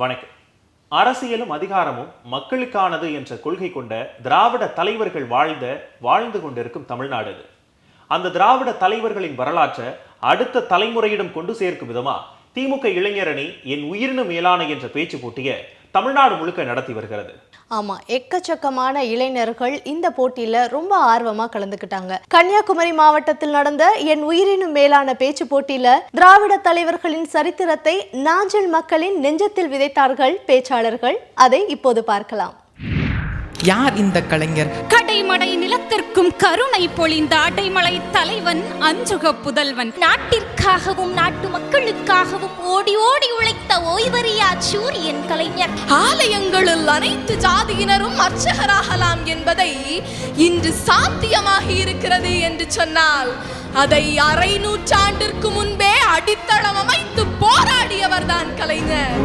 வணக்கம். அரசியலும் அதிகாரமும் மக்களுக்கானது என்ற கொள்கை கொண்ட திராவிட தலைவர்கள் வாழ்ந்த வாழ்ந்து கொண்டிருக்கும் தமிழ்நாடு இது. அந்த திராவிட தலைவர்களின் வரலாற்றை அடுத்த தலைமுறையிடம் கொண்டு சேர்க்கும் விதமா திமுக இளைஞரணி என் உயிரினும் மேலான என்ற பேச்சு போட்டியை தமிழ்நாடு முழுக்க நடத்தி வருகிறது. ஆமா எக்கச்சக்கமான இளைஞர்கள் இந்த போட்டியில ரொம்ப ஆர்வமா கலந்துக்கிட்டாங்க. கன்னியாகுமரி மாவட்டத்தில் நடந்த என் உயிரினும் மேலான பேச்சு போட்டியில திராவிட தலைவர்களின் சரித்திரத்தை நாஞ்சில் மக்களின் நெஞ்சத்தில் விதைத்தார்கள் பேச்சாளர்கள். அதை இப்போது பார்க்கலாம். யார் இந்த கலைஞர்? கடைமடை நிலத்திற்கும் கருணை பொழிந்த அடைமலை தலைவன் அஞ்சுக புதல்வன். நாட்டிற்காகவும் நாட்டு மக்களுக்காகவும் ஓடி ஓடி உழைத்த ஓய்வறியா சூரியன் கலைஞர். ஆலயங்களில் அனைத்து ஜாதியினரும் அர்ச்சகராகலாம் என்பதை இன்று சாத்தியமாகி இருக்கிறது என்று சொன்னால் அதை அரை நூற்றாண்டிற்கு முன்பே அடித்தளம் அமைத்து போராடியவர்தான் கலைஞர்.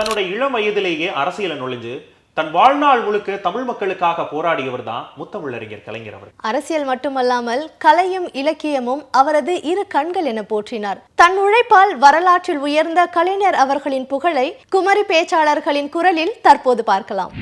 தன்னுடைய இளம் வயதிலேயே அரசியல நுழைஞ்சு தன் வாழ்நாள் முழுக்க தமிழ் மக்களுக்காக போராடியவர் தான் முத்தமிழறிஞர் கலைஞர் அவர் அரசியல் மட்டுமல்லாமல் கலையும் இலக்கியமும் அவரது இரு கண்கள் என போற்றினார். தன் உழைப்பால் வரலாற்றில் உயர்ந்த கலைஞர் அவர்களின் புகழை குமரி பேச்சாளர்களின் குரலில் தற்போது பார்க்கலாம்.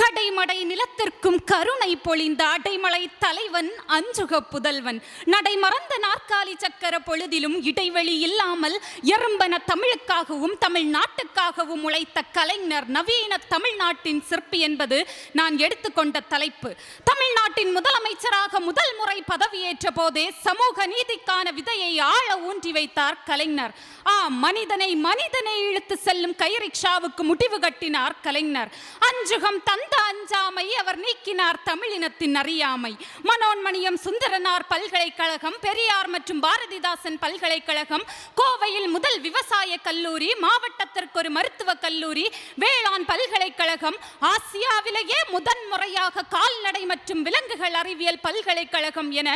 கடைமடை நிலத்திற்கும் கருணை பொழிந்த அடைமலை தலைவன் அஞ்சுக புதல்வன். நடைமறந்த நாற்காலி சக்கர பொழுதிலும் இடைவெளி இல்லாமல் எறும்பன தமிழுக்காகவும் தமிழ்நாட்டுக்காகவும் உழைத்த கலைஞர் நவீன தமிழ்நாட்டின் சிற்பி என்பது நான் எடுத்துக்கொண்ட தலைப்பு. தமிழ்நாட்டின் முதலமைச்சராக முதல் முறை பதவியேற்ற போதே சமூக நீதிக்கான விதையை ஆழ ஊன்றி வைத்தார் கலைஞர். ஆ மனிதனை மனிதனை இழுத்து செல்லும் கைரிக்ஷாவுக்கு முடிவு கட்டினார் கலைஞர். அஞ்சுகம் தன் அந்த அஞ்சாமை அவர் நீக்கினார் தமிழினத்தின் அறியாமை. மனோன்மணியம் சுந்தரனார் பல்கலைக்கழகம் பெரியார் மற்றும் பாரதிதாசன் பல்கலைக்கழகம் கோவையில் முதல் விவசாய கல்லூரி மாவட்டத்திற்கு ஒரு மருத்துவக் கல்லூரி வேளாண் பல்கலைக்கழகம் ஆசியாவிலேயே முதன் முறையாக கால்நடை மற்றும் விலங்குகள் அறிவியல் பல்கலைக்கழகம் என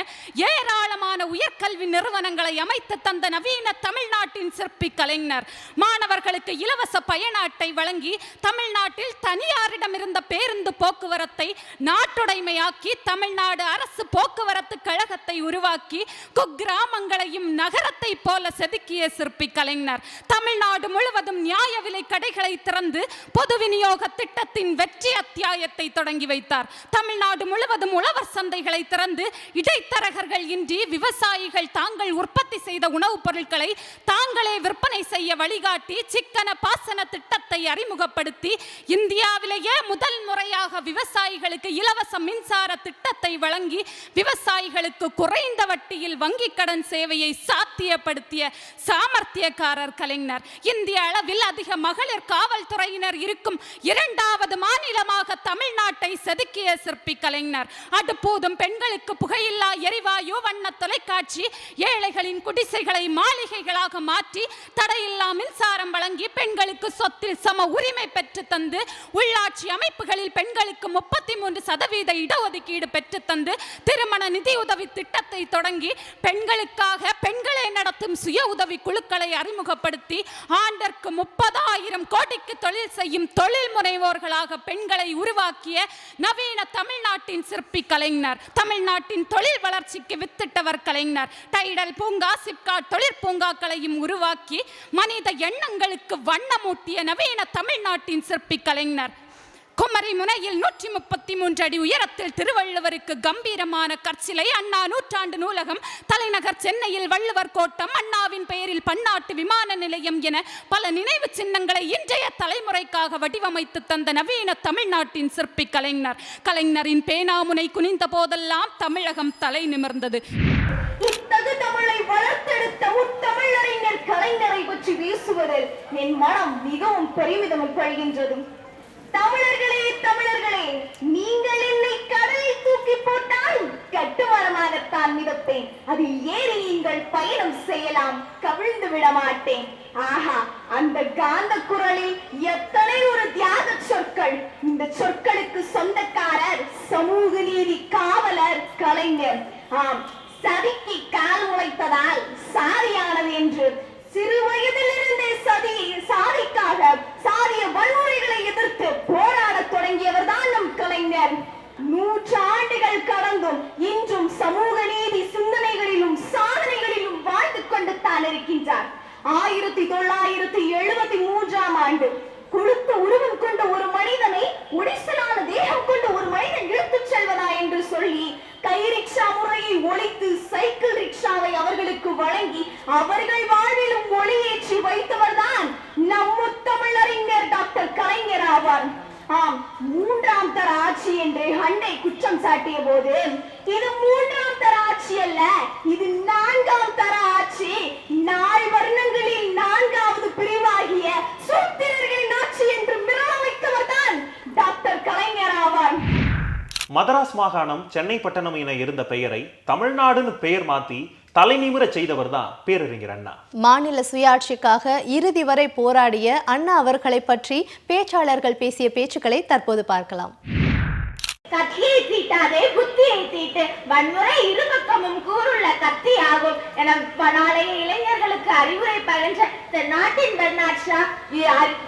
ஏராளமான உயர்கல்வி நிறுவனங்களை அமைத்து தந்த நவீன தமிழ்நாட்டின் சிற்பி கலைஞர். மாணவர்களுக்கு இலவச பயண அட்டை வழங்கி தமிழ்நாட்டில் தனியாரிடம் இருந்த பேருந்து போக்குவரத்தை நாட்டுடைமையாக்கி தமிழ்நாடு அரசு போக்குவரத்து கழகத்தை உருவாக்கி குக்கிராமங்களையும் நகரத்தை போல செதுக்கிய சிற்பி கலைஞர். தமிழ்நாடு முழுவதும் நியாய விலை கடைகளை திறந்து பொது விநியோக திட்டத்தின் வெற்றி அத்தியாயத்தை தொடங்கி வைத்தார். தமிழ்நாடு முழுவதும் உழவர் சந்தைகளை திறந்து இடைத்தரகர்கள் இன்றி விவசாயிகள் தாங்கள் உற்பத்தி செய்த உணவுப் பொருட்களை தாங்களே விற்பனை செய்ய வழிகாட்டி சிக்கன பாசன திட்டத்தை அறிமுகப்படுத்தி இந்தியாவிலேயே முதல் முறையாக விவசாயிகளுக்கு இலவச மின்சார திட்டத்தை வழங்கி விவசாயிகளுக்கு குறைந்த வட்டியில் வங்கி கடன் சேவையை சாத்தியப்படுத்திய சாமர்த்தியக்காரர் கலைஞர். இந்திய அளவில் அதிக மகளிர் காவல்துறையினர் இருக்கும் இரண்டாவது மாநிலமாக தமிழ்நாட்டை செதுக்கிய சிற்பி கலைஞர். அடுப்போதும் பெண்களுக்கு புகையில்லா எரிவாயு வண்ண தொலைக்காட்சி ஏழைகளின் குடிசைகளை மாளிகைகளாக மாற்றி தடையில்லா மின்சாரம் வழங்கி பெண்களுக்கு சொத்தில் சம உரிமை பெற்று தந்து உள்ளாட்சி அமைப்புகள் அமைப்புகளில் பெண்களுக்கு முப்பத்தி மூன்று சதவீத இடஒதுக்கீடு பெற்று தந்து திருமண நிதியுதவி திட்டத்தை தொடங்கி பெண்களுக்காக பெண்களை நடத்தும் சுய உதவி குழுக்களை அறிமுகப்படுத்தி ஆண்டிற்கு முப்பதாயிரம் கோடிக்கு தொழில் செய்யும் தொழில் முனைவோர்களாக பெண்களை உருவாக்கிய நவீன தமிழ்நாட்டின் சிற்பி கலைஞர் தமிழ்நாட்டின் தொழில் வளர்ச்சிக்கு வித்திட்டவர் கலைஞர் டைடல் பூங்கா சிப்காட் தொழிற்பூங்காக்களையும் உருவாக்கி மனித எண்ணங்களுக்கு வண்ணமூட்டிய நவீன தமிழ்நாட்டின் சிற்பி கலைஞர். குமரி முனையில் நூற்றி முப்பத்தி மூன்று அடி உயரத்தில் திருவள்ளுவருக்கு கம்பீரமான கற்சிலை அண்ணா நூற்றாண்டு நூலகம் தலைநகர் சென்னையில் வள்ளுவர் கோட்டம் அண்ணாவின் பெயரில் பன்னாட்டு விமான நிலையம் என பல நினைவு சின்னங்களை இன்றைய தலைமுறைக்காக வடிவமைத்து தந்த நவீன தமிழ்நாட்டின் சிற்பி கலைஞர். கலைஞரின் பேனாமுனை குனிந்த போதெல்லாம் தமிழகம் தலை நிமிர்ந்தது. தமிழை வளர்த்தெடுத்த கலைஞரை பற்றி பேசுவதில் என் மனம் மிகவும் பெருமிதம் கொள்கின்றது தமிழர்களே தமிழர்களே நீங்கள் என்னை கடலில் தூக்கி போட்டால் கட்டுமரமாகத்தான் மிதப்பேன். அதில் ஏறி நீங்கள் பயணம் செய்யலாம் கவிழ்ந்து விட மாட்டேன். ஆஹா அந்த காந்த குரலில் எத்தனை ஒரு தியாக சொற்கள். இந்த சொற்களுக்கு சொந்தக்காரர் சமூக நீதி காவலர் கலைஞர். ஆம் சதிக்கு கால் உழைத்ததால் சாரியானது என்று சிறு வயதிலிருந்தே சதி சாதிக்காக சாதிய வன்முறைகளை எதிர்த்து போராடத் தொடங்கியவர் தான் நம் கலைஞர். நூற்றாண்டுகள் கடந்தும் இன்றும் சமூக நீதி சிந்தனைகளிலும் சாதனைகளிலும் வாழ்ந்து கொண்டு தான் இருக்கின்றார். ஆயிரத்தி தொள்ளாயிரத்தி எழுபத்தி மூன்றாம் ஆண்டு கொழுத்த உருவம் கொண்ட ஒரு மனிதனை உடைசலான தேகம் கொண்ட ஒரு மனிதன் இழுத்துச் செல்வதா என்று சொல்லி கை ரிக்ஷா முறையை ஒழித்து சைக்கிள் ரிக்ஷாவை அவர்களுக்கு வழங்கி அவர்கள் வாழ்விலும் ஒளியேற்றி வைத்தவர்தான் நம்ம தமிழறிஞர் டாக்டர் கலைஞர் ஆவார். ஆம் மூன்றாம் தர ஆட்சி என்று அண்டை குற்றம் சாட்டிய போது இது மூன்றாம் தர ஆட்சி அல்ல இது நான்காம் தர ஆட்சி. நாள் வர்ணங்களில் நான்காவது பிரிவாகிய சூத்திரர்களின் ஆட்சி என்று மிரள வைத்தவர்தான் டாக்டர் கலைஞர் ஆவார் மதராஸ் மாகாணம் சென்னை பட்டணம் என இருந்த பெயரை தமிழ்நாடுன்னு பெயர் மாத்தி தலைநிமிர செய்தவர் தான் பேரறிஞர் அண்ணா. மாநில சுயாட்சிக்காக இறுதி வரை போராடிய அண்ணா அவர்களை பற்றி பேச்சாளர்கள் பேசிய பேச்சுக்களை தற்போது பார்க்கலாம். கத்தியை தீட்டாதே புத்தியை தீட்டு வன்முறை இரு பக்கமும் கூறுள்ள கத்தி ஆகும் என நாளைய இளைஞர்களுக்கு அறிவுரை பகன்ற இந்த நாட்டின் பெண்ணாட்சா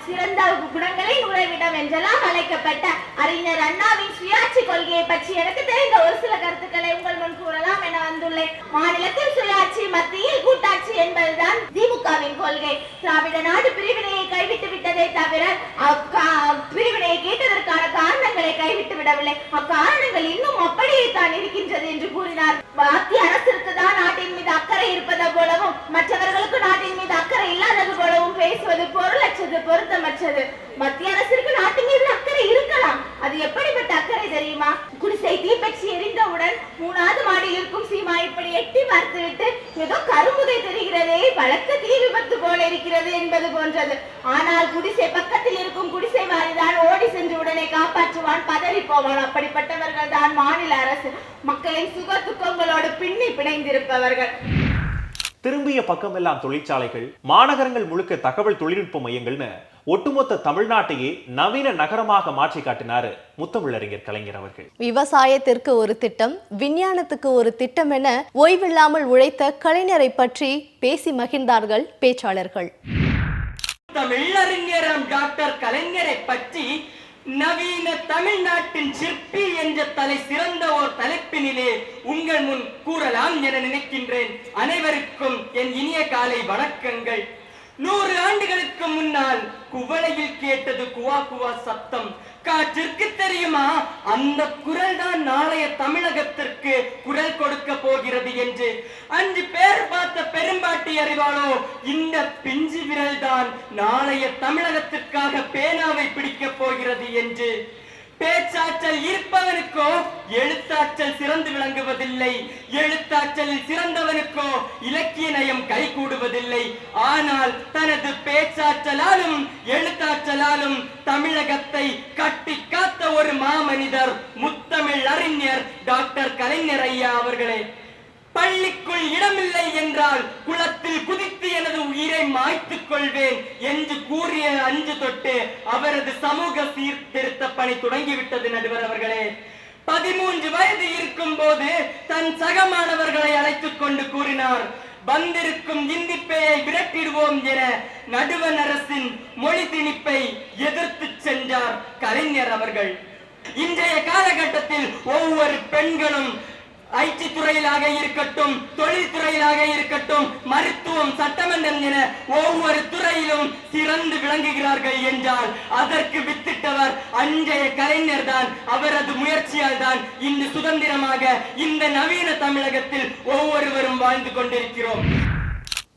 சிறந்த குணங்களின் உறவிடம் என்றெல்லாம் அழைக்கப்பட்ட அறிஞர் அண்ணாவின் சுயாட்சி கொள்கையை பற்றி எனக்கு தெரிந்த ஒரு சில கருத்துக்களை உங்கள் முன் கூறலாம் என வந்துள்ளேன். மாநிலத்தில் சுயாட்சி மத்தியில் கூட்டாட்சி என்பதுதான் திமுகவின் கொள்கை. திராவிட நாடு பிரிவினையை கைவிட்டு விட்டதை தவிர பிரிவினை பிரிவினையை கேட்டதற்கான காரணங்களை கைவிட்டு விடவில்லை. அக்காரணங்கள் இன்னும் அப்படியே தான் இருக்கின்றது என்று கூறினார். மத்திய அரசிற்கு தான் நாட்டின் மீது அக்கறை இருப்பது போலவும் மற்றவர்களுக்கு நாட்டின் மீது அக்கறை இல்லாதது போலவும் பேசுவது பொருளற்றது பொருத்தமற்றது. மத்திய அரசிற்கு நாட்டின் மீது அக்கறை இருக்கலாம். அது எப்படிப்பட்ட அக்கறை தெரியுமா? குடிசை தீப்பற்றி எரிந்தவுடன் மூணாவது மாடியில் இருக்கும் சீமா இப்படி எட்டி பார்த்துவிட்டு ஏதோ கருமுதை தெரிகிறதே வழக்கு தீ விபத்து போல இருக்கிறது என்பது போன்றது. ஆனால் குடிசை பக்கத்தில் இருக்கும் குடிசை மாதிரிதான் ஓடி சென்று உடனே காப்பாற்றுவான் பதறி போவான் அப்படிப்பட்டவர்கள் தான் மாநில அரசு. மக்களின் சுக துக்கங்களோடு பின்னி பிணைந்திருப்பவர்கள். திரும்பிய பக்கமெல்லாம் தொழிற்சாலைகள் மாநகரங்கள் முழுக்க தகவல் தொழில்நுட்ப மையங்கள்னு ஒட்டுமொத்த தமிழ்நாட்டையே நவீன நகரமாக மாற்றி காட்டினாரு முத்தமிழறிஞர் கலைஞர் அவர்கள். விவசாயத்திற்கு ஒரு திட்டம் விஞ்ஞானத்துக்கு ஒரு திட்டம் என ஓய்வில்லாமல் உழைத்த கலைஞரை பற்றி பேசி மகிழ்ந்தார்கள் பேச்சாளர்கள். தமிழறிஞரம் டாக்டர் கலைஞரை பற்றி நவீன தமிழ்நாட்டின் சிற்பி என்ற தலை சிறந்த ஓர் தலைப்பினிலே உங்கள் முன் கூறலாம் என நினைக்கின்றேன். அனைவருக்கும் என் இனிய காலை வணக்கங்கள். நூறு ஆண்டுகளுக்கு முன்னால் குவளையில் கேட்டது குவா குவா சத்தம். காற்றிற்கு தெரியுமா? அந்த குரல் தான் நாளைய தமிழகத்திற்கு குரல் கொடுக்க போகிறது என்று. அஞ்சு பேர் பார்த்த பெரும்பாட்டி அறிவாளோ இந்த பிஞ்சு விரல் தான் நாளைய தமிழகத்திற்காக பேனாவை பிடிக்கப் போகிறது என்று. பேச்சாற்றல் இருப்பவனுக்கோ எழுத்தாற்றல் சிறந்து விளங்குவதில்லை. எழுத்தாற்றலில் சிறந்தவனுக்கோ இலக்கிய நயம் கைகூடுவதில்லை ஆனால் தனது பேச்சாற்றலாலும் எழுத்தாற்றலாலும் தமிழகத்தை கட்டி காத்த ஒரு மாமனிதர் முத்தமிழ் அறிஞர் டாக்டர் கலைஞர் ஐயா அவர்களே. பள்ளிக்குள் இடமில்லை என்றால் குளத்தில் குதித்து எனது உயிரை மாய்த்துக் கொள்வேன் என்று கூறிய அஞ்சு தொட்டு அவரது சமூக சீர்திருத்த பணி தொடங்கிவிட்டது நடுவர் அவர்களே. பதிமூன்று வயது இருக்கும் போது தன் சக மாணவர்களை அழைத்துக் கொண்டு கூறினார் வந்திருக்கும் இந்தி பேயை விரட்டிடுவோம் என நடுவன் அரசின் மொழி திணிப்பை எதிர்த்து சென்றார் கலைஞர் அவர்கள். இன்றைய காலகட்டத்தில் ஒவ்வொரு பெண்களும் ஐடி துறையிலாக இருக்கட்டும் தொழில் துறையிலாக இருக்கட்டும் மருத்துவம் சட்டமன்றம் என ஒவ்வொரு துறையிலும் சிறந்து விளங்குகிறார்கள் என்றால் அதற்கு வித்திட்டவர் அன்றைய கலைஞர் தான் அவரது முயற்சியால் தான் இன்று சுதந்திரமாக இந்த நவீன தமிழகத்தில் ஒவ்வொருவரும் வாழ்ந்து கொண்டிருக்கிறோம்.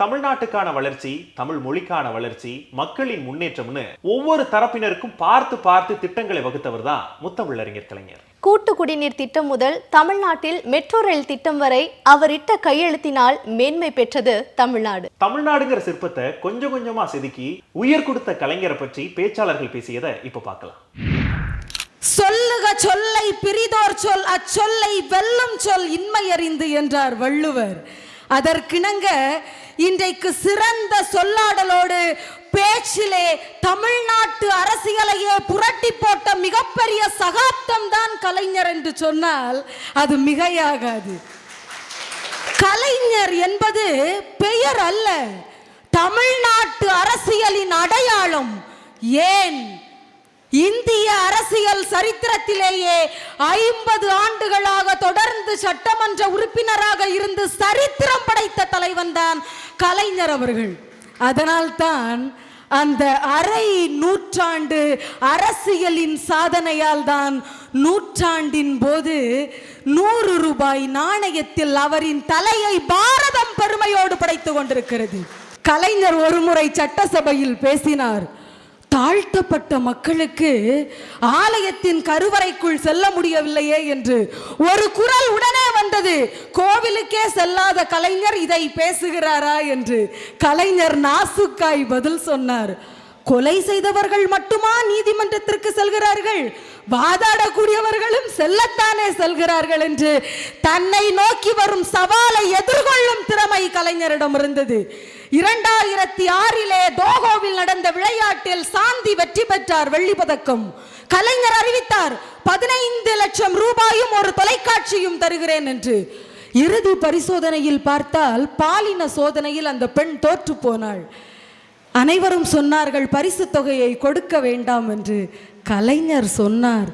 தமிழ்நாட்டுக்கான வளர்ச்சி தமிழ் மொழிக்கான வளர்ச்சி மக்களின் முன்னேற்றம்னு ஒவ்வொரு தரப்பினருக்கும் பார்த்து பார்த்து திட்டங்களை வகுத்தவர் தான் முத்தமிழறிஞர் கலைஞர். கூட்டு குடிநீர் திட்டம் முதல் தமிழ்நாட்டில் மெட்ரோ ரயில் திட்டம் வரை அவர் இட்ட கையெழுத்தினால் மேன்மை பெற்றது தமிழ்நாடு. தமிழ்நாடுங்கிற சிற்பத்தை கொஞ்சம் கொஞ்சமா செதுக்கி உயிர் கொடுத்த கலைஞரை பற்றி பேச்சாளர்கள் பேசியதை இப்ப பார்க்கலாம். சொல்லுக சொல்லை பிரிதோர் சொல் அச்சொல்லை வெல்லும் சொல் இன்மையறிந்து என்றார் வள்ளுவர். அதற்கிணங்க இன்றைக்கு சிறந்த சொல்லாடலோடு பேச்சிலே தமிழ்நாட்டு அரசியலையே புரட்டி போட்ட மிகப்பெரிய சகாப்தம் தான் கலைஞர் என்று சொன்னால் அது மிகையாகாது. கலைஞர் என்பது பெயர் அல்ல. தமிழ்நாட்டு அரசியலின் அடையாளம் ஏன்? இந்திய அரசியல் சரித்திரத்திலேயே ஐம்பது ஆண்டுகளாக தொடர்ந்து சட்டமன்ற உறுப்பினராக இருந்து சரித்திரம் படைத்த தலைவன் தான் கலைஞர் அவர்கள். அதனால்தான் அந்த அரை நூற்றாண்டு அரசியலின் சாதனையால் தான் நூற்றாண்டின் போது நூறு ரூபாய் நாணயத்தில் அவரின் தலையை பாரதம் பெருமையோடு படைத்துக் கொண்டிருக்கிறது. கலைஞர் ஒருமுறை சட்டசபையில் பேசினார். தாழ்த்தப்பட்ட மக்களுக்கு ஆலயத்தின் கருவறைக்குள் செல்ல முடியவில்லையே என்று ஒரு குரல் உடனே வந்தது. கோவிலுக்கே செல்லாத கலைஞர் இதை பேசுகிறாரா என்று கலைஞர் நாசுக்காய் பதில் சொன்னார். கொலை செய்தவர்கள் மட்டுமா நீதிமன்றத்திற்கு செல்கிறார்கள்? வாதாடக்கூடியவர்களும் செல்லத்தானே செல்கிறார்கள் என்று தன்னை நோக்கி வரும் சவாலை எதிர்கொள்ளும் திறமை கலைஞரிடம் இருந்தது. இரண்டாயிரத்தி ஆறிலே தோகோவில் நடந்த விளையாட்டில் சாந்தி வெற்றி பெற்றார் வெள்ளி பதக்கம் கலைஞர் அறிவித்தார் பதினைந்து லட்சம் ரூபாயும் ஒரு தொலைக்காட்சியும் தருகிறேன் என்று. இறுதி பரிசோதனையில் பார்த்தால் பாலின சோதனையில் அந்த பெண் தோற்று போனாள். அனைவரும் சொன்னார்கள் பரிசு தொகையை கொடுக்க வேண்டாம் என்று. கலைஞர் சொன்னார்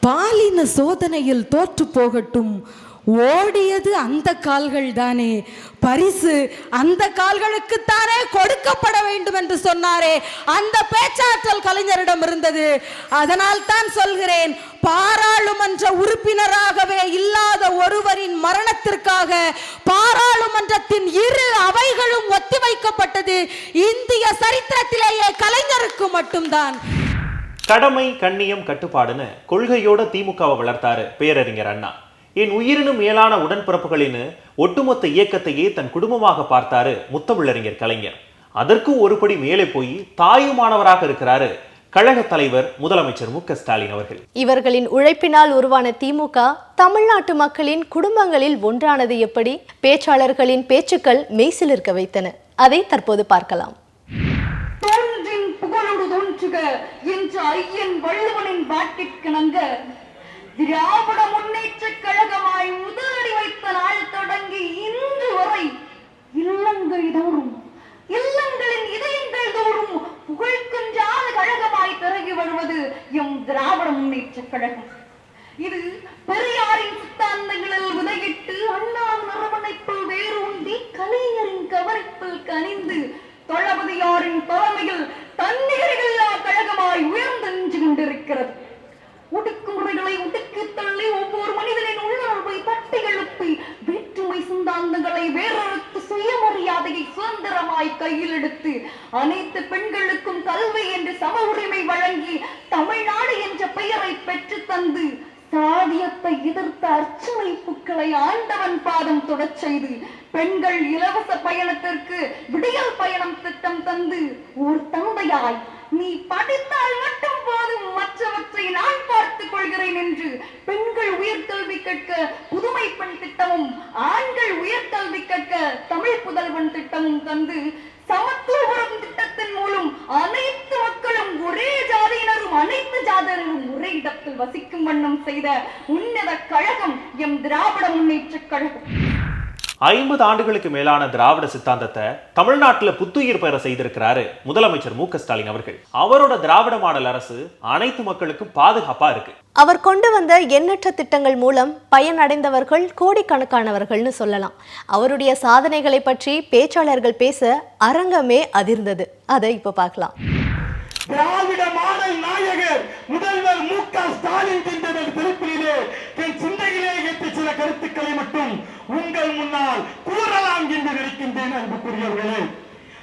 பாலின சோதனையில் தோற்று போகட்டும் ஓடியது அந்த கால்கள் தானே. பரிசு அந்த கால்களுக்குத்தானே கொடுக்கப்பட வேண்டும் என்று சொன்னாரே. அந்த பேச்சாற்றல் கலைஞரிடம் இருந்தது. அதனால் தான் சொல்கிறேன் பாராளுமன்ற உறுப்பினராகவே இல்லாத ஒருவரின் மரணத்திற்காக பாராளுமன்றத்தின் இரு அவைகளும் ஒத்திவைக்கப்பட்டது. இந்திய சரித்திரத்திலேயே கலைஞருக்கு மட்டும்தான். கடமை கண்ணியம் கட்டுப்பாடுன்னு கொள்கையோட திமுகவை வளர்த்தாரு பேரறிஞர் அண்ணா. என் உயிரினும் மேலான உடன்பிறப்புகளின்னு ஒட்டுமொத்த இயக்கத்தையே தன் குடும்பமாக பார்த்தாரு முத்தமிழறிஞர் கலைஞர். அதற்கும் ஒருபடி மேலே போய் தாயுமானவராக இருக்கிறாரு கழக தலைவர் முதலமைச்சர் மு க ஸ்டாலின் அவர்கள். இவர்களின் உழைப்பினால் உருவான திமுக தமிழ்நாட்டு மக்களின் குடும்பங்களில் ஒன்றானது எப்படி? பேச்சாளர்களின் பேச்சுக்கள் மெய்சிலிருக்க வைத்தன. அதை தற்போது பார்க்கலாம். என்ற ஐயன் வள்ளுவனின் வாட்டிற்கிணங்க திராவிட முன்னேற்ற கழகமாய் முதலடி வைத்த நாள் தொடங்கி இன்று வரை இல்லங்கள் தோறும் இல்லங்களின் இதயங்கள் தோறும் புகழ்கின்றாத கழகமாய் பிறகி வருவது எம் திராவிட முன்னேற்ற கழகம். இது பெரியாரின் சித்தாந்தங்களில் விதையிட்டு அண்ணா அரவணைப்பில் வேரூன்றி கலைஞரின் கவரிப்பில் கனிந்து தளபதியாரின் தலைமையில் தன்னிகரில்லா கழகமாய் உயர்ந்தெஞ்சு கொண்டிருக்கிறது. ஒடுக்குமுறைகளை ஒடுக்கி தள்ளி ஒவ்வொரு மனிதனின் உள்ளுணர்வை தட்டி எழுப்பி வேற்றுமை சிந்தாந்தங்களை வேறறுத்து சுயமரியாதையை சுதந்திரமாய் கையில் எடுத்து அனைத்து பெண்களுக்கும் கல்வி என்று சம உரிமை வழங்கி தமிழ்நாடு என்ற பெயரை பெற்று தந்து சாதியத்தை எதிர்த்த அர்ச்சனை புக்களை ஆண்டவன் பாதம் தொடச் செய்து பெண்கள் இலவச பயணத்திற்கு விடியல் பயணம் திட்டம் தந்து ஒரு தந்தையாய் நீ படித்தால் மட்டும் போதும். மற்றவற்றை நான் பார்த்துக் கொள்கிறேன் என்று பெண்கள் உயர்கல்வி கற்க புதுமை பெண் திட்டமும் ஆண்கள் உயர்கல்வி கற்க தமிழ் புதல்வன் திட்டமும் தந்து சமத்துவபுரம் திட்டத்தின் மூலம் அனைத்து மக்களும் ஒரே ஜாதியினரும் அனைத்து ஜாதியினரும் ஒரே இடத்தில் வசிக்கும் வண்ணம் செய்த உன்னத கழகம் எம் திராவிட முன்னேற்ற கழகம். ஐம்பது ஆண்டுகளுக்கு மேலான திராவிட சித்தாந்தத்தை தமிழ்நாட்டில் புத்துயிர் பெற செய்திருக்கிறாரு முதலமைச்சர் மு ஸ்டாலின் அவர்கள். அவரோட திராவிட மாடல் அரசு அனைத்து மக்களுக்கும் பாதுகாப்பா இருக்கு. அவர் கொண்டு வந்த எண்ணற்ற திட்டங்கள் மூலம் பயனடைந்தவர்கள் கோடிக்கணக்கானவர்கள்னு சொல்லலாம். அவருடைய சாதனைகளை பற்றி பேச்சாளர்கள் பேச அரங்கமே அதிர்ந்தது. அதை இப்ப பார்க்கலாம். திராவிட மாடல் நாயகர் முதல்வர் மு க. ஸ்டாலின் என்ற திருப்பிலே என் சிந்தையிலே ஏற்ற சில கருத்துக்களை மட்டும் உங்கள் முன்னால் கூறலாம் என்று நினைக்கின்றேன் அன்புக்குரியவர்களே.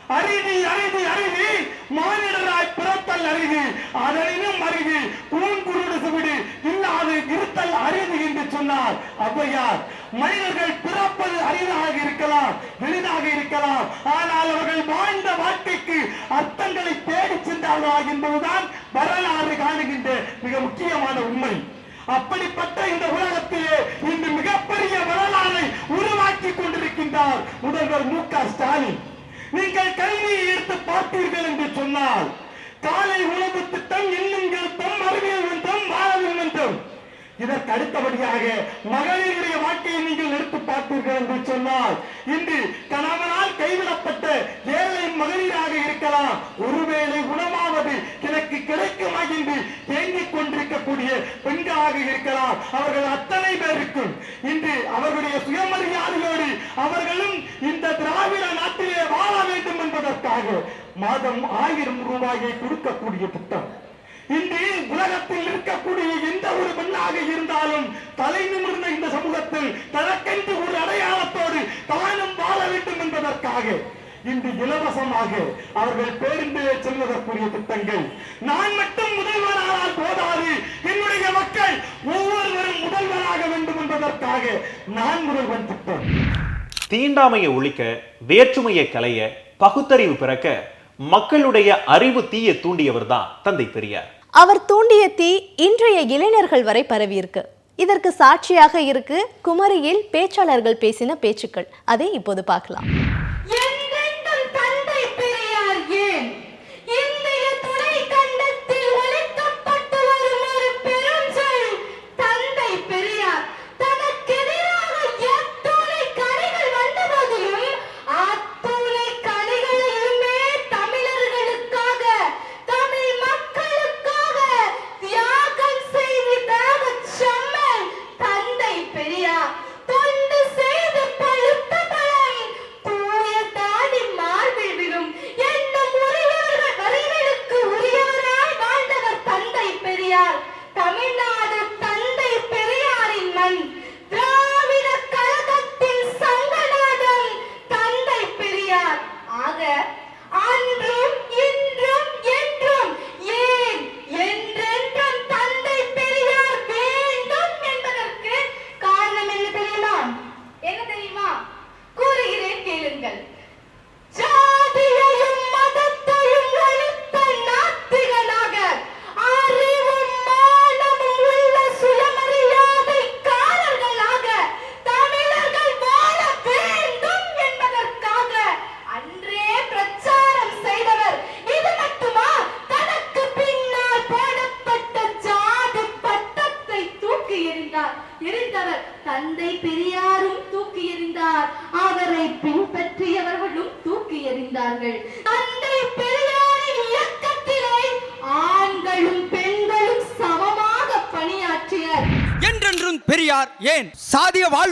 அறிவி அரிதி அரிதி மானிடராய் பிறத்தல் அரிதி அதனினும் அரிதி பூங்குருடு சுவிடு இல்லாது இருத்தல் அறிவு என்று சொன்னார் ஔவையார். மனிதர்கள் பிறப்பது அரிதாக இருக்கலாம் எளிதாக இருக்கலாம். ஆனால் அவர்கள் வாழ்ந்த வாழ்க்கைக்கு அர்த்தங்களை தேடி சென்றார்களா என்பதுதான் வரலாறு காணுகின்ற மிக முக்கியமான உண்மை. அப்படிப்பட்ட இந்த உலகத்திலே இன்று மிகப்பெரிய வரலாறை உருவாக்கி கொண்டிருக்கின்றார் முதல்வர் மு க ஸ்டாலின். நீங்கள் கல்வியை எடுத்து பார்த்தீர்கள் என்று சொன்னால் காலை உணவு திட்டம் இன்னும் எழுத்தம் அறிவியல் மன்றம் மாணவர் மன்றம் இதற்கு அடுத்தபடியாக மகளிருடைய வாழ்க்கையை நீங்கள் எடுத்து பார்த்தீர்கள் என்று சொன்னால் இன்று கணவனால் கைவிடப்பட்ட ஏழை மகளிராக இருக்கலாம். ஒருவேளை உணவாவது எனக்கு கிடைக்குமா என்று ஏங்கிக் கொண்டிருக்கக்கூடிய பெண்களாக இருக்கலாம். அவர்கள் அத்தனை பேருக்கும் இன்று அவர்களுடைய சுயமரியாதையோடு அவர்களும் இந்த திராவிட நாட்டிலே வாழ வேண்டும் என்பதற்காக மாதம் ஆயிரம் ரூபாயை கொடுக்கக்கூடிய திட்டம். இன்று உலகத்தில் இருக்கக்கூடிய எந்த ஒரு பெண்ணாக இருந்தாலும் தலை நிமிர்ந்த இந்த சமூகத்தில் தனக்கென்று ஒரு அடையாளத்தோடு தானும் வாழ வேண்டும் என்பதற்காக இன்று இலவசமாக அவர்கள் பேருந்திலே செல்வதற்குரிய திட்டங்கள். நான் மட்டும் முதல்வரானால் போதாது. என்னுடைய மக்கள் ஒவ்வொருவரும் முதல்வராக வேண்டும் என்பதற்காக நான் முதல்வன் திட்டம். தீண்டாமையை ஒழிக்க வேற்றுமையை களைய பகுத்தறிவு பிறக்க மக்களுடைய அறிவு தீய தூண்டியவர் தான் தந்தை பெரியார். அவர் தூண்டிய தீ இன்றைய இளைஞர்கள் வரை பரவியிருக்கு இதற்கு சாட்சியாக இருக்கு குமரியில் பேச்சாளர்கள் பேசின பேச்சுக்கள். அதை இப்போது பார்க்கலாம்.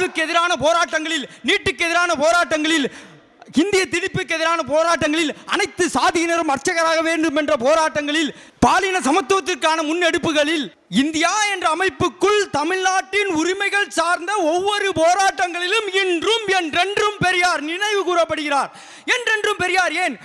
சாதிய எதிரான போராட்டங்களில் நீட்டுக்கு எதிரான போராட்டங்களில் இந்திய திணிப்புக்கு எதிரான போராட்டங்களில் அனைத்து சாதியினரும் அர்ச்சகராக வேண்டும் என்ற போராட்டங்களில் பாலின சமத்துவத்திற்கான முன்னெடுப்புகளில் இந்தியா என்ற அமைப்புக்குள் தமிழ்நாட்டின் உரிமைகள் சார்ந்த ஒவ்வொரு போராட்டங்களிலும் இன்றும் என்றென்றும் பெரியார் நினைவு கூறப்படுகிறார். என்றென்றும் பெரியார் ஏன்?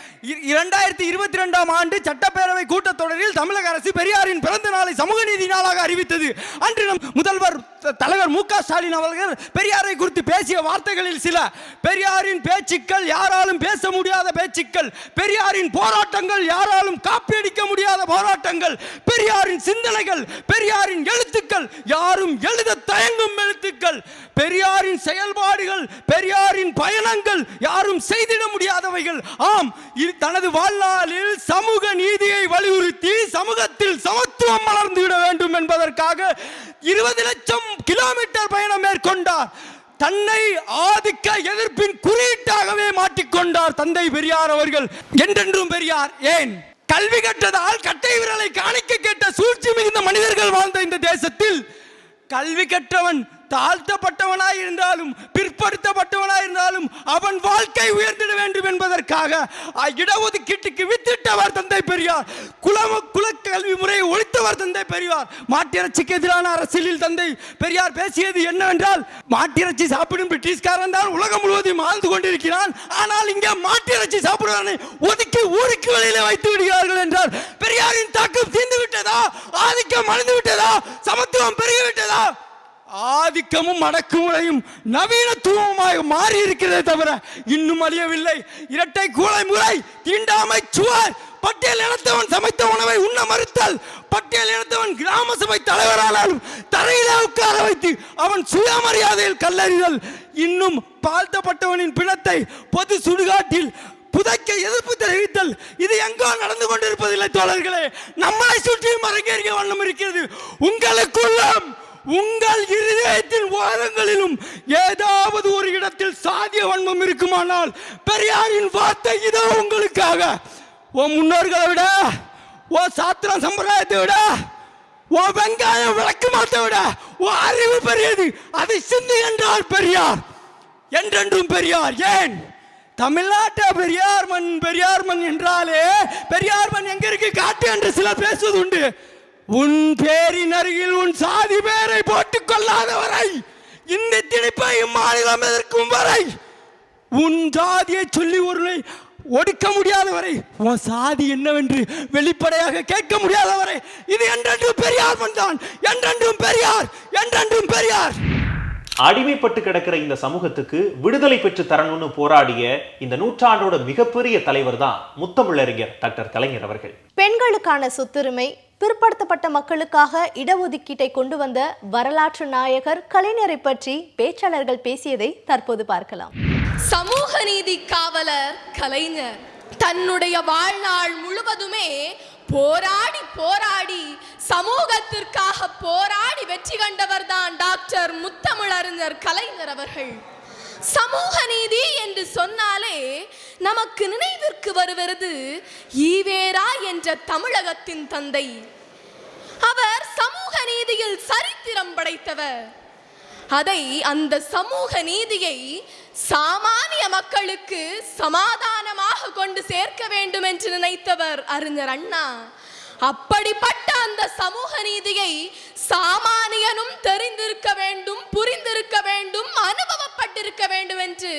இரண்டாயிரத்தி இருபத்தி ரெண்டாம் ஆண்டு சட்டப்பேரவை கூட்டத்தொடரில் தமிழக அரசு பெரியாரின் பிறந்த நாளை சமூக நீதி நாளாக அறிவித்தது. அன்று நம் முதல்வர் தலைவர் மு க ஸ்டாலின் அவர்கள் பெரியாரை குறித்து பேசிய வார்த்தைகளில் சில பெரியாரின் பேச்சுக்கள் யாராலும் பேச முடியாத பேச்சுக்கள் பெரியாரின் போராட்டங்கள் யாராலும் காப்பியடிக்க முடியாத போராட்டங்கள் பெரியாரின் சிந்தனைகள் பெரியாரின் எழுத்துக்கள் யாரும் எழுத தயங்கும் எழுத்துக்கள் பெரியாரின் செயல்பாடுகள் பெரியாரின் பயணங்கள் யாரும் செய்திட முடியாதவைகள். ஆம் தனது வாழ்நாளில் சமூக நீதியை வலியுறுத்தி சமூகத்தில் சமத்துவம் வளர்ந்துவிட வேண்டும் என்பதற்காக இருபது லட்சம் கிலோமீட்டர் பயணம் மேற்கொண்டார். தன்னை ஆதிக்க எதிர்ப்பின் குறியீட்டாகவே மாற்றிக்கொண்டார் தந்தை பெரியார் அவர்கள். என்றென்றும் பெரியார் ஏன்? கல்வி கற்றதால் கட்டை விரலை காணிக்க கேட்ட சூழ்ச்சி மிகுந்த மனிதர்கள் வாழ்ந்த இந்த தேசத்தில் கல்வி கற்றவன் தாழ்த்தப்பட்டவனாய் இருந்தாலும் பிற்படுத்த அவன் வாழ்க்கை உயர்ந்திட வேண்டும் என்பதற்காக இடஒதுக்கீட்டுக்கு வித்திட்டவர் தந்தை பெரியார். குலம குல கல்வி முறையை ஒழித்தவர் தந்தை பெரியார். மாட்டிறைச்சிக்கு எதிரான அரசியலில் தந்தை பெரியார் பேசியது என்னவென்றால் மாட்டிறைச்சி சாப்பிடும் பிரிட்டிஷ்காரன் தான் உலகம் முழுவதும் ஆழ்ந்து கொண்டிருக்கிறான். ஆனால் இங்கே மாட்டிறைச்சி சாப்பிடுவானை ஒதுக்கி ஊருக்கு வெளியில வைத்து விடுகிறார்கள் என்றால் பெரியாரின் தாக்கம் தீர்ந்து விட்டதா ஆதிக்கம் அழிந்து விட்டதா சமத்துவம் பெருகிவிட்டதா? ஆதிக்கமும் அடக்குமுறையும் நவீனத்துவமாக மாறி இருக்கிறதே தவிர இன்னும் அழியவில்லை இரட்டை கூலை முறை தீண்டாமை சுவர் பட்டியல் இனத்தவன் சமைத்த உணவை உண்ண மறுத்தல் பட்டியல் இனத்தவன் கிராம சபை தலைவரானாலும் தரையிலே உட்கார வைத்து அவன் சுயமரியாதையில் கல்லறிதல். இன்னும் தாழ்த்தப்பட்டவனின் பிணத்தை பொது சுடுகாட்டில் புதைக்க எதிர்ப்பு தெரிவித்தல். இது எங்கோ நடந்து கொண்டிருப்பதில்லை தோழர்களே. நம்மளை சுற்றியும் அரங்கேறிய வண்ணம் இருக்கிறது. உங்களுக்குள்ளும் உங்கள் இருதயத்தின் ஓரங்களிலும் ஏதாவது ஒரு இடத்தில் சாதிய வன்மம் இருக்குமானால் பெரியாரின் வார்த்தை இதோ உங்களுக்காக. ஓ முன்னோர்களை விட ஓ சாத்திர சம்பிரதாயத்தை விட ஓ வெங்காயம் விளக்கு மாத்த விட ஓ அறிவு பெரியது. அதை சிந்தி என்றால் பெரியார். என்றென்றும் பெரியார். ஏன்? தமிழ்நாட்டை பெரியார் மண் பெரியார் மண் என்றாலே பெரியார் மண் எங்க இருக்கு? காட்டு என்று சிலர் பேசுவது உண்டு. உன் பேரின் அருகில் உன் சாதி பேரை போட்டுக் கொள்ளாத வரை இந்த திணிப்பை இம்மாநிலம் எதிர்க்கும் வரை உன் ஜாதியை சொல்லி ஒருவரை ஒடுக்க முடியாத வரை உன் சாதி என்னவென்று வெளிப்படையாக கேட்க முடியாத வரை இது என்றென்றும் பெரியார் மண்தான் என்றென்றும் பெரியார் என்றென்றும் பெரியார். அடிமைப்பட்டு கிடக்கிற இந்த சமூகத்துக்கு விடுதலை பெற்று தரணும்னு போராடிய இந்த நூற்றாண்டோட மிகப்பெரிய தலைவர் தான் முத்தமிழறிஞர் டாக்டர் கலைஞர் அவர்கள். பெண்களுக்கான சொத்துரிமை பிற்படுத்தப்பட்ட மக்களுக்காக இடஒதுக்கீட்டை கொண்டு வந்த வரலாற்று நாயகர் கலைஞரை பற்றி பேச்சாளர்கள் பேசியதை தற்போது பார்க்கலாம். சமூக நீதி காவலர் கலைஞர் தன்னுடைய வாழ்நாள் முழுவதுமே போராடி போராடி சமூகத்திற்காக போராடி வெற்றி கண்டவர் தான் டாக்டர் முத்தமிழறிஞர் கலைஞர் அவர்கள். சமூக நீதி என்று சொன்னாலே நமக்கு நினைவிற்கு வருவது ஈவேரா என்ற தமிழகத்தின் தந்தை. அவர் சமூக நீதியில் சரித்திரம் படைத்தவர். அதை அந்த சமூக நீதியை சாமானிய மக்களுக்கு சமாதானமாக கொண்டு சேர்க்க வேண்டும் என்று நினைத்தவர் அறிஞர் அண்ணா. அப்படிப்பட்ட அந்த சமூக நீதியை சாமானியனும் தெரிந்திருக்க வேண்டும் புரிந்திருக்க வேண்டும் அனுபவம் அனுபவப்பட்டிருக்க வேண்டும் என்று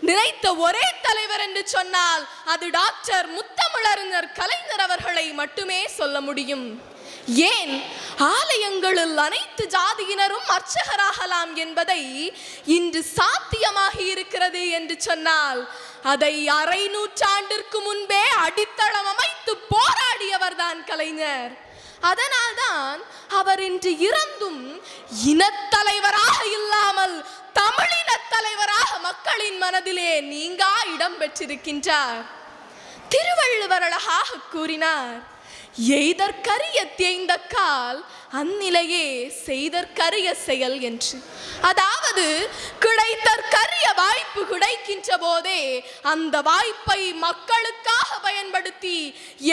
நினைத்த ஒரே தலைவர் என்று சொன்னால் அது டாக்டர் முத்தமிழறிஞர் கலைஞர் அவர்களை மட்டுமே சொல்ல முடியும். ஏன்? ஆலயங்களில் அனைத்து ஜாதியினரும் அர்ச்சகராகலாம் என்பதை இன்று சாத்தியமாகி இருக்கிறது என்று சொன்னால் அதை அரை நூற்றாண்டிற்கு முன்பே அடித்தளம் அமைத்து போராடியவர் தான் கலைஞர். அதனால்தான் அவர் இன்று இறந்தும் இனத்தலைவராக இல்லாமல் தமிழின தலைவராக மக்களின் மனதிலே நீங்கா இடம் பெற்றிருக்கின்றார். திருவள்ளுவர் அழகாக கூறினார் எய்தற்கரிய தேய்ந்த கால் அந்நிலையே செய்தற்கரிய செயல் என்று. அதாவது கிடைத்தற்கரிய வாய்ப்பு கிடைக்கின்ற போதே அந்த வாய்ப்பை மக்களுக்காக பயன்படுத்தி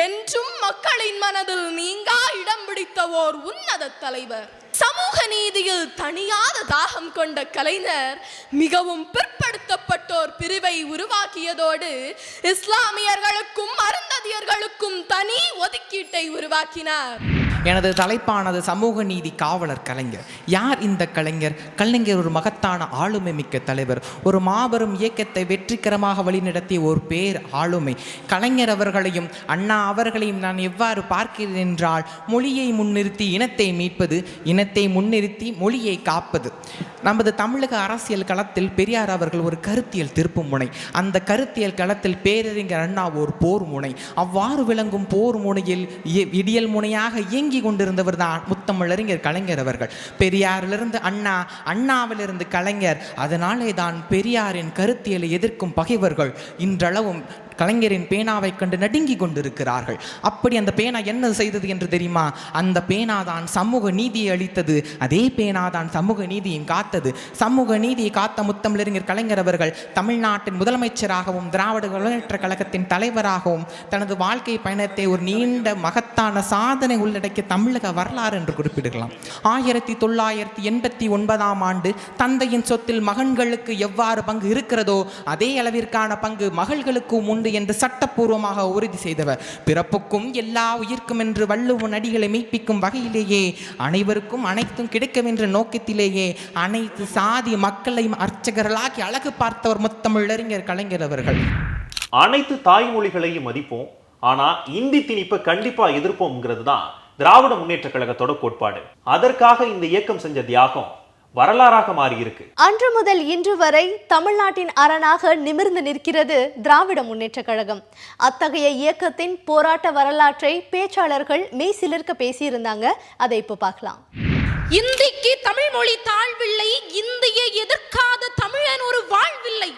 என்றும் மக்களின் மனதில் நீங்கா இடம் பிடித்த ஓர் உன்னத தலைவர். சமூக நீதியில் தனியாத தாகம் கொண்ட கலைஞர் மிகவும் பிற்படுத்தப்பட்டோர் பிரிவை உருவாக்கியதோடு இஸ்லாமியர்களுக்கும் அருந்ததியர்களுக்கும் தனி ஒதுக்கீட்டை உருவாக்கினார். எனது தலைப்பானது சமூக நீதி காவலர் கலைஞர். யார் இந்த கலைஞர்? கலைஞர் ஒரு மகத்தான ஆளுமை மிக்க தலைவர். ஒரு மாபெரும் இயக்கத்தை வெற்றிகரமாக வழிநடத்திய ஒரு பேர் ஆளுமை. கலைஞர் அவர்களையும் அண்ணா அவர்களையும் நான் எவ்வாறு பார்க்கிறேன் என்றால் மொழியை முன்னிறுத்தி இனத்தை மீட்பது இனத்தை முன்னிறுத்தி மொழியை காப்பது. நமது தமிழக அரசியல் களத்தில் பெரியார் அவர்கள் ஒரு கருத்தியல் திருப்பு முனை. அந்த கருத்தியல் களத்தில் பேரறிஞர் அண்ணா ஒரு போர் முனை. அவ்வாறு விளங்கும் போர் முனையில் இ- இடியல் முனையாக இயங்கி கொண்டிருந்தவர் தான் முத்தமிழறிஞர் கலைஞர் அவர்கள். பெரியாரிலிருந்து அண்ணா அண்ணாவிலிருந்து கலைஞர். அதனாலே தான் பெரியாரின் கருத்தியலை எதிர்க்கும் பகைவர்கள் இன்றளவும் கலைஞரின் பேனாவை கண்டு நடுங்கி கொண்டிருக்கிறார்கள். அப்படி அந்த பேனா என்ன செய்தது என்று தெரியுமா? அந்த பேனா தான் சமூக நீதியை அளித்தது. அதே பேனா தான் சமூக நீதியும் காத்தது. சமூக நீதியை காத்த முத்தமிழறிஞர் கலைஞர் அவர்கள் தமிழ்நாட்டின் முதலமைச்சராகவும் திராவிட முன்னேற்ற கழகத்தின் தலைவராகவும் தனது வாழ்க்கை பயணத்தை ஒரு நீண்ட மகத்தான சாதனை உள்ளடக்கிய தமிழக வரலாறு என்று குறிப்பிடலாம். ஆயிரத்தி தொள்ளாயிரத்தி எண்பத்தி ஒன்பதாம் ஆண்டு தந்தையின் சொத்தில் மகன்களுக்கு எவ்வாறு பங்கு இருக்கிறதோ அதே அளவிற்கான பங்கு மகள்களுக்கும் உண்டு என்று சட்டப்பூர்வமாக உறுதி செய்தவர். பிறப்புக்கும் எல்லா உயிர்க்கும் என்று வள்ளுவன் அடிகளை மெய்ப்பிக்கும் வகையிலேயே அனைவருக்கும் அனைத்தும் கிடைக்கும் என்ற நோக்கத்திலேயே அனைத்து சாதி மக்களையும் அர்ச்சகர்களாகி அழகு பார்த்தவர் முத்தமிழறிஞர் கலைஞர் அவர்கள். அனைத்து தாய்மொழிகளையும் மதிப்போம். ஆனால் இந்தி திணிப்பை கண்டிப்பாக எதிர்ப்போம்ங்கிறது தான் திராவிட முன்னேற்ற கழகத்தோட கோட்பாடு. அதற்காக இந்த இயக்கம் செஞ்ச தியாகம் வரலாறாக மாறி இருக்கு அன்று முதல் இன்று வரை தமிழ்நாட்டின் அரணாக நிமிர்ந்து நிற்கிறது திராவிட முன்னேற்றக் கழகம். அத்தகைய இயக்கத்தின் போராட்ட வரலாற்றை பேச்சாளர்கள் மெய் சிலிர்க்க பேசியிருந்தாங்க. அதை இப்போ பார்க்கலாம். இந்திக்கு தமிழ் மொழி தாழ்வில்லை இந்தியை எதிர்க்காத தமிழன் ஒரு வாழ்வில்லை.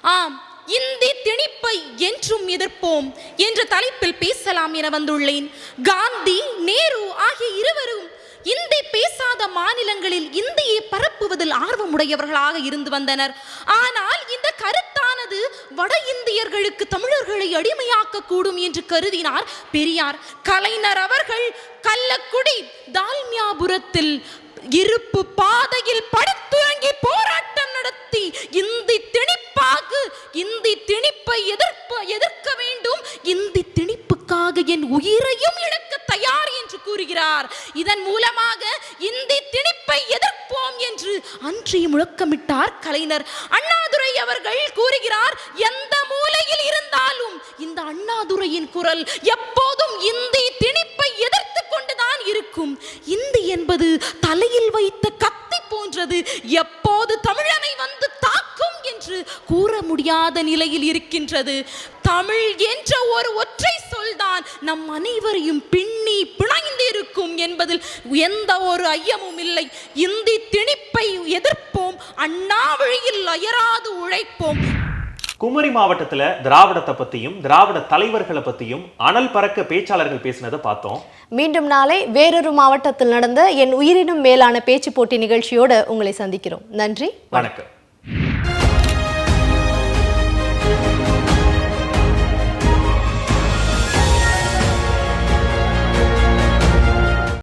ஆம் இந்தி திணிப்பை என்றும் எதிர்ப்போம் என்ற தலைப்பில் பேசலாம் என வந்துள்ளேன். காந்தி நேரு ஆகிய இருவரும் இந்தி பேசாத மாநிலங்களில் இந்தியை பரப்புவதில் ஆர்வமுடையவர்களாக இருந்து வந்தனர். ஆனால் இந்த கருத்தானது வட இந்தியர்களுக்கு தமிழர்களை அடிமையாக்க கூடும் என்று கருதினார் பெரியார். கலைஞர் அவர்கள் கள்ளக்குடி தால்மியாபுரத்தில் இருப்பு பாதையில் படுத்துறங்கி போராட்டம் நடத்தி இந்தி திணிப்பாக இந்தி திணிப்பை எதிர்ப்பு எதிர்க்க வேண்டும். இந்தி திணிப்புக்காக என் உயிரையும் இழக்க தயார் என்று கூறுகிறார். இதன் மூலமாக இந்தி திணிப்பை எதிர்ப்போம் என்று அன்றைய முழக்கமிட்டார் கலைஞர். அண்ணாதுரை அவர்கள் கூறுகிறார் எந்த மூலையில் இருந்தாலும் இந்த அண்ணாதுரையின் குரல் எப்போதும் இந்தி திணிப்பை எதிர்த்து கொண்டுதான் இருக்கும். இந்தி என்பது தலையில் வைத்த கத்தி போன்றது. எப்போது தமிழனை வந்து என்று கூற முடியாத நிலையில் இருக்கின்றது. தமிழ் என்ற ஒரு ஒற்றை சொல்தான் நம் அனைவரையும் பின்னி பிணைந்து இருக்கும் என்பதில் எந்த ஒரு ஐயமும் இல்லை. இந்தி திணிப்பை எதிர்ப்போம் அண்ணா வழியில் அயராது உழைப்போம். குமரி மாவட்டத்துல திராவிடத்தை பத்தியும் திராவிட தலைவர்களை பத்தியும் அனல் பறக்க பேச்சாளர்கள் பேசினதை பார்த்தோம். மீண்டும் நாளை வேறொரு மாவட்டத்தில் நடந்த என் உயிரினும் மேலான பேச்சு போட்டி நிகழ்ச்சியோடு உங்களை சந்திக்கிறோம். நன்றி வணக்கம். Thank you.